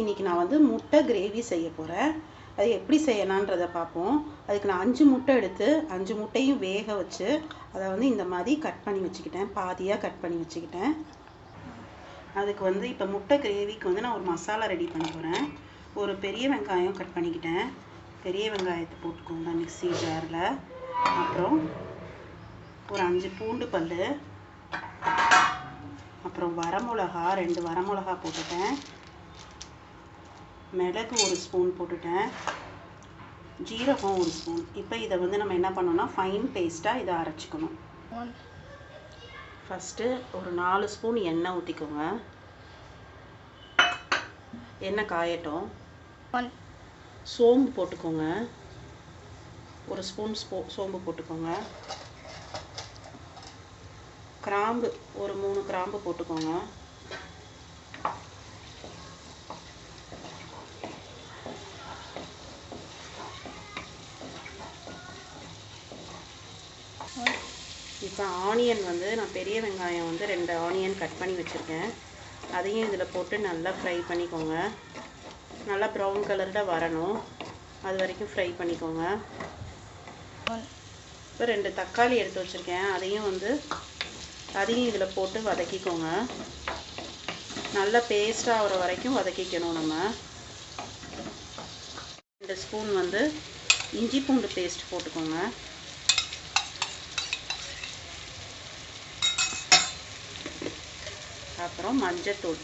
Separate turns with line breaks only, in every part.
இன்னைக்கு நான் வந்து முட்டை கிரேவி செய்ய போகிறேன் அது எப்படி செய்யலான்றதை பார்ப்போம். அதுக்கு நான் அஞ்சு முட்டை எடுத்து அஞ்சு முட்டையும் வேக வச்சு அதை வந்து இந்த மாதிரி கட் பண்ணி வச்சுக்கிட்டேன். பாதியாக கட் பண்ணி வச்சுக்கிட்டேன். அதுக்கு வந்து இப்போ முட்டை கிரேவிக்கு வந்து நான் ஒரு மசாலா ரெடி பண்ண போகிறேன் ஒரு பெரிய வெங்காயம் கட் பண்ணிக்கிட்டேன். பெரிய வெங்காயத்தை போட்டுக்கோங்க மிக்ஸி ஜாரில் அப்புறம் ஒரு அஞ்சு பூண்டு பல் அப்புறம் வரமிளகா ரெண்டு வரமிளகா போட்டுட்டேன். மிளகு ஒரு ஸ்பூன் போட்டுட்டேன். ஜீரகம் ஒரு ஸ்பூன். இப்போ இதை வந்து நம்ம என்ன பண்ணோம்னா ஃபைன் பேஸ்ட்டாக இதை அரைச்சிக்கணும். ஃபஸ்ட்டு ஒரு நாலு ஸ்பூன் எண்ணெய் ஊற்றிக்கோங்க எண்ணெய் காயட்டும். சோம்பு போட்டுக்கோங்க. ஒரு ஸ்பூன் ஸ்போ சோம்பு போட்டுக்கோங்க. கிராம்பு ஒரு மூணு கிராம்பு போட்டுக்கோங்க. இப்போ ஆனியன் வந்து நான் பெரிய வெங்காயம் வந்து ரெண்டு ஆனியன் கட் பண்ணி வச்சுருக்கேன். அதையும் இதில் போட்டு நல்லா ஃப்ரை பண்ணிக்கோங்க. நல்லா ப்ரௌன் கலரில் வரணும். அது வரைக்கும் ஃப்ரை பண்ணிக்கோங்க. இப்போ ரெண்டு தக்காளி எடுத்து வச்சுருக்கேன். அதையும் வந்து அதையும் இதில் போட்டு வதக்கிக்கோங்க. நல்லா பேஸ்ட் ஆகிற வரைக்கும் வதக்கிக்கணும் நம்ம. ரெண்டு ஸ்பூன் வந்து இஞ்சி பூண்டு பேஸ்ட் போட்டுக்கோங்க. அப்புறம் மஞ்சத்தூள்.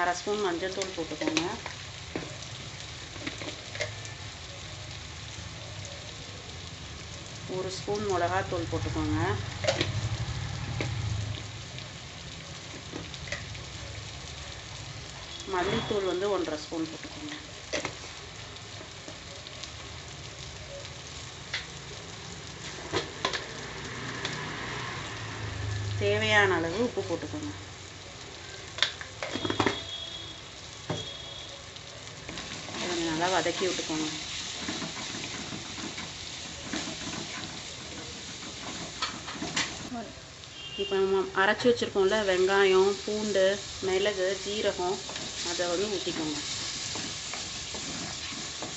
அரை ஸ்பூன் மஞ்சத்தூள் போட்டுக்கோங்க. ஒரு ஸ்பூன் மிளகாத்தூள் போட்டுக்கோங்க. மல்லித்தூள் வந்து ஒன்றரை ஸ்பூன் போட்டுக்கோங்க. தேவையான அளவு உப்பு போட்டுக்கோங்க. கொஞ்சம் நல்லா வதக்கி விட்டுக்கோங்க. இப்போ நம்ம அரைச்சி வச்சுருக்கோம்ல வெங்காயம் பூண்டு மிளகு ஜீரகம் அதை வந்து ஊற்றிக்கோங்க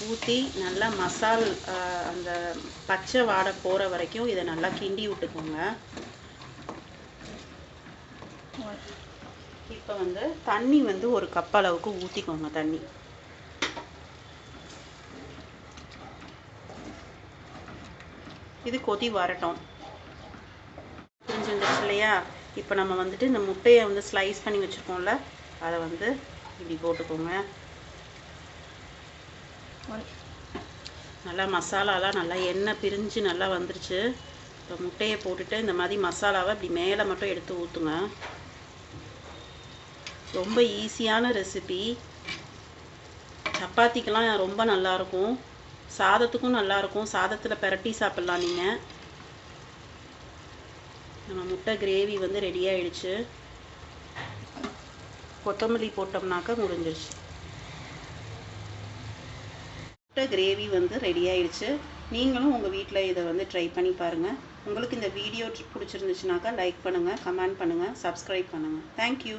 ஊற்றி நல்லா மசால் அந்த பச்சை வாடை போகிற வரைக்கும் இதை நல்லா கிண்டி விட்டுக்கோங்க. இப்போ வந்து தண்ணி வந்து ஒரு கப் அளவுக்கு ஊற்றிக்கோங்க தண்ணி. இது கொதி வரட்டும். புரிஞ்சு வந்துருச்சு இல்லையா? இப்போ நம்ம வந்துட்டு இந்த முட்டையை வந்து ஸ்லைஸ் பண்ணி வச்சுருக்கோம்ல அதை வந்து இப்படி போட்டுக்கோங்க. நல்லா மசாலாலாம் நல்லா எண்ணெய் பிரிஞ்சு நல்லா வந்துருச்சு. இப்போ முட்டையை போட்டுட்டு இந்த மாதிரி மசாலாவை இப்படி மேலே மட்டும் எடுத்து ஊற்றுங்க ரொம்ப ஈஸியான ரெசிபி சப்பாத்திக்கெலாம் ரொம்ப நல்லாயிருக்கும் சாதத்துக்கும் நல்லாயிருக்கும் சாதத்தில் பரட்டி சாப்பிட்லாம் நீங்கள் நம்ம முட்டை கிரேவி வந்து ரெடி ஆயிடுச்சு. கொத்தமல்லி போட்டோம்னாக்கா முடிஞ்சிருச்சு. முட்டை கிரேவி வந்து ரெடி ஆயிடுச்சு. நீங்களும் உங்கள் வீட்டில் இதை வந்து ட்ரை பண்ணி பாருங்கள் உங்களுக்கு இந்த வீடியோ பிடிச்சிருந்துச்சுனாக்கா லைக் பண்ணுங்கள் கமெண்ட் பண்ணுங்கள் சப்ஸ்கிரைப் பண்ணுங்கள் தேங்க்யூ